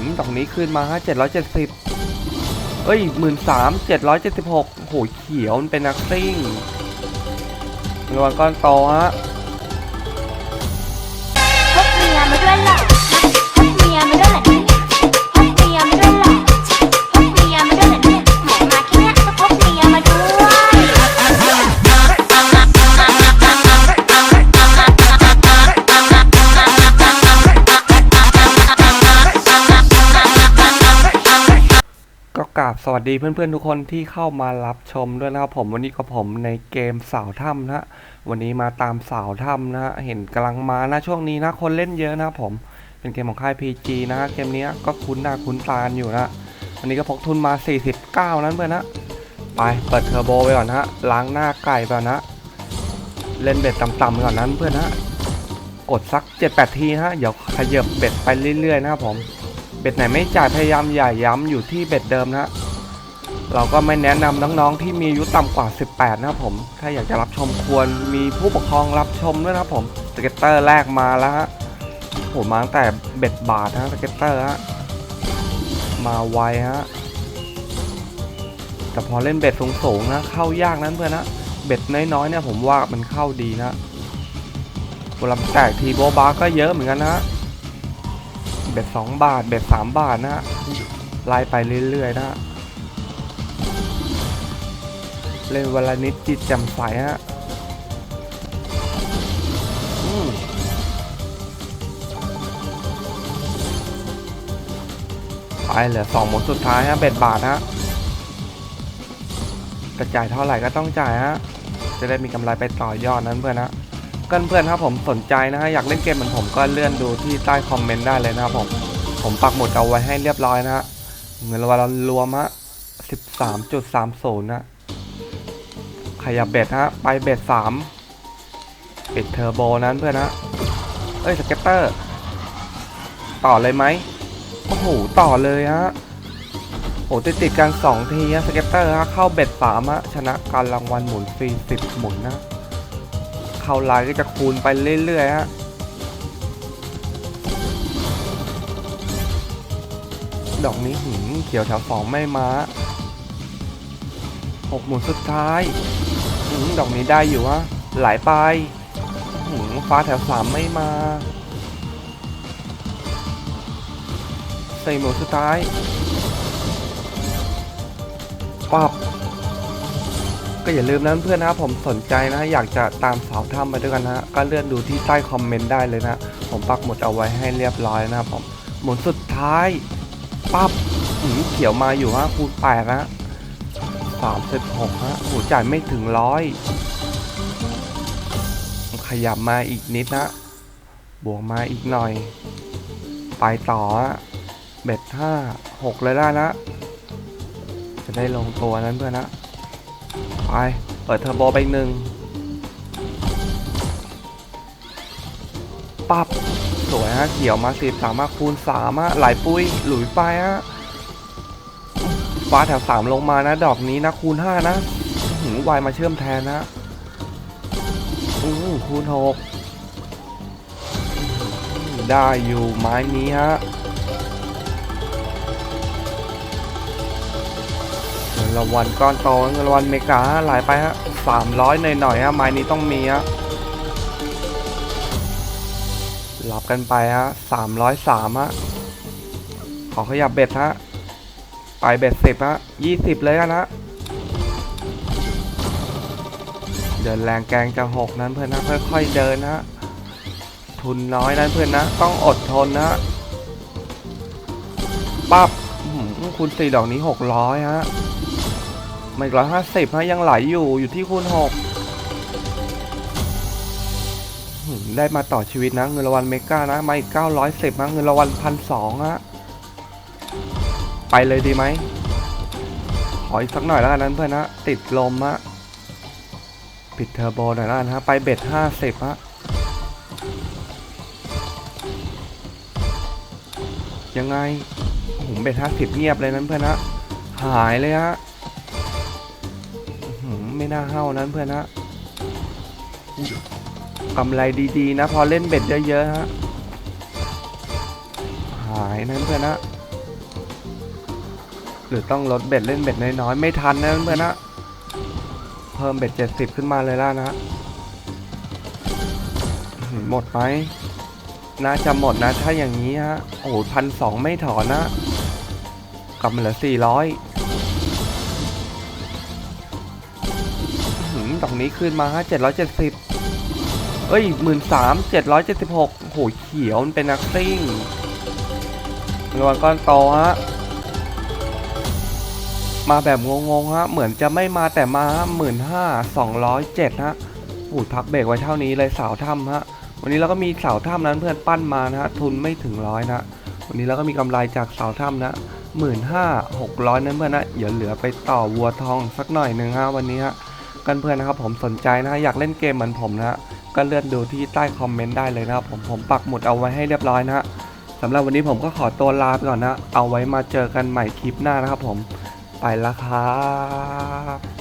มดอกนี้ขึ้นมาฮะเจ็ดร้อยเจ็ดสิบเอ้ยหมื่นสามเจ็ดร้อยเจ็ดสิบหกโหเขียวมันเป็นนักซิ่งรางวัลก้อนโตฮะ วัสดีเพื่อนๆทุกคนที่เข้ามารับชมด้วยนะครับผมวันนี้ก็ผมในเกมสาวถ้ำนะฮะวันนี้มาตามสาวถ้ำนะฮะเห็นกำลังมานะช่วงนี้นะคนเล่นเยอะนะผมเป็นเกมของค่าย PG นะฮะเกมนี้ก็คุ้นหน้าคุ้นตาอยู่นะวันนี้ก็พกทุนมา 49 นั้นเพื่อนนะไปเปิดเทอร์โบไปก่อนนะฮะล้างหน้าไก่ไปก่อนนะ เล่นเบ็ดต่ำๆก่อนนั้นเพื่อนนะกดสัก 7-8 ทีนะฮะเดี๋ยวขยับเบ็ดไปเรื่อยๆนะครับผมเบ็ดไหนไม่จ่ายพยายามอย่าย้ำอยู่ที่เบ็ดเดิมนะฮะ เราก็ไม่แนะนำน้องๆที่มีอายุต่ำกว่า 18 นะครับผม ถ้าอยากจะรับชมควรมีผู้ปกครองรับชมด้วยนะครับผมสเก็ตเตอร์แรกมาแล้วฮะโหมาตั้งแต่เบ็ดบาทนะสเก็ตเตอร์ฮะมาไวฮะแต่พอเล่นเบ็ดสูงๆนะเข้ายากนั้นเพื่อนนะเบ็ดน้อยๆเนี่ยผมว่ามันเข้าดีนะเวลาแตกทีโบบาก็เยอะเหมือนกันนะเบ็ดสองบาทเบ็ดสามบาทนะไล่ไปเรื่อยๆนะ เล่นวันละนิดจิตแจ่มใสฮะไปเหลือสองหมุนสุดท้ายฮะเบ็ดบาทฮะกระจ่ายเท่าไหร่ก็ต้องจ่ายฮะ จะได้มีกำไรไปต่อยอดนั้นเพื่อนนะเพื่อนเพื่อนๆครับผมสนใจนะฮะอยากเล่นเกมเหมือนผมก็เลื่อนดูที่ใต้คอมเมนต์ได้เลยนะครับผม ผมปักหมุดเอาไว้ให้เรียบร้อยนะฮะเงินรางวัลรวมฮะ13.30นะ ขยับเบ็ดฮะ ไปเบ็ด3ปิดเทอร์โบนั้นเพื่อนนะเอ้ยสเก็ตเตอร์ ต่อเลยไหมโอ้โห ต่อเลยฮะโอ้ติดติดกัน2ทีฮะสเก็ตเตอร์ฮะ เข้าเบ็ด3ฮะ ชนะการรางวัลหมุนฟรี10หมุนนะ เข้าลน์ก็จะคูณไปเรื่อยๆฮะดอกนี้หืมเขียวแถวสองไม่มาหกหมุนสุดท้าย ดอกนี้ได้อยู่ฮะหลไปหืมฟ้าแถวสามไม่มา ใส่หมุนสุดท้ายปับก็อย่าลืมนะเพื่อนนะครับผมสนใจนะอยากจะตามสาวถ้ำไปด้วยกันนะก็เลื่อนดูที่ใต้คอมเมนต์ได้เลยนะ ผมปักหมุดเอาไว้ให้เรียบร้อยนะครับผมหมุนสุดท้ายปั๊บหืมเขียวมาอยู่ฮะคูณแปดนะ สามสิบหกฮะหูจ่ายไม่ถึงร้อยขยับมาอีกนิดนะ บวกมาอีกหน่อย ไปต่อฮะเบ็ดห้าหกเลยได้นะจะได้ลงตัวนั้นเพื่อนนะ ไป เปิดเทอร์โบไปหนึ่งปับสวยฮะเขียวมาสิบสามารถคูณสามารถไหลปุ้ยหลุยไปฮะ ฟ้าแถวสามลงมานะ ดอกนี้นะคูณห้านะหืวายมาเชื่อมแทนนะอู้คูณหกได้อยู่ไม้นี้ฮะเงินรางวัลก้อนโตเงินรางวัลเมกาหลายไปฮะสามร้อยหน่อยๆฮะไม้นี้ต้องมีฮะรับกันไปฮะสามร้อยสามฮะขอขยับเบ็ดฮะ ไปเบ็ดสิบฮะยี่สิบเลยกันฮะเดินแรงแกงจะหกนั้นเพื่อนนะค่อยๆเดินนะทุนน้อยนั้นเพื่อนนะ ต้องอดทนนะปั๊บคูณสี่ดอกนี้หกร้อยฮะมาอีกร้อยห้าสิบฮะยังไหลอยู่อยู่ที่คูณหกได้มาต่อชีวิตนะ เงินรางวัลเมกานะมาอีกเก้าร้อยสิบฮะเงินรางวัลพันสองฮะ ไปเลยดีไหมขออีกสักหน่อยแล้วกันนั้นเพื่อนนะติดลมฮะปิดเทอร์โบหน่อยแล้วกันฮะไปเบ็ดห้าสิบฮะยังไงผมเบ็ดห้าสิบเงียบเลยนั้นเพื่อนนะหายเลยฮะไม่น่าเห้านั้นเพื่อนฮะกำไรดีๆนะ พอเล่นเบ็ดเยอะๆฮะหายนั้นเพื่อนฮะ หรือต้องลดเบ็ดเล่นเบ็ดน้อยๆไม่ทันนะเพื่อนนะเพิ่มเบ็ดเจ็ดสิบขึ้นมาเลยล่ะนะอื้อหือหมดไหมน่าจะหมดนะถ้าอย่างนี้ฮะโอ้โหพันสองไม่ถอนนะกลับมาเหลือสี่ร้อยตรงนี้ขึ้นมาฮะเจ็ดร้อยเจ็ดสิบเอ้ยหมื่นสามเจ็ดร้อยเจ็ดสิบหกโอ้โหเขียวมันเป็นนักซิ่งรางวัลก้อนโตฮะ มาแบบงงๆฮะ เหมือนจะไม่มาแต่มาหมื่นห้าสองร้อยเจ็ดฮะอูดพักเบรกไว้เท่านี้เลยเสาถ้ำฮะ วันนี้เราก็มีเสาถ้ำนั้นเพื่อนปั้นมานะฮะ ทุนไม่ถึงร้อยนะ วันนี้เราก็มีกำไรจากเสาถ้ำนะหมื่นห้าหกร้อยนั้นเพื่อนนะอย่าเหลือไปต่อวัวทองสักหน่อยหนึ่งฮะวันนี้ฮะกันเพื่อนนะครับผมสนใจนะฮะอยากเล่นเกมเหมือนผมนะก็เลื่อนดูที่ใต้คอมเมนต์ได้เลยนะครับผมผมปักหมุดเอาไว้ให้เรียบร้อยนะฮะสำหรับวันนี้ผมก็ขอตัวลาไปก่อนนะ เอาไว้มาเจอกันใหม่คลิปหน้านะครับผม ไปแล้วครับ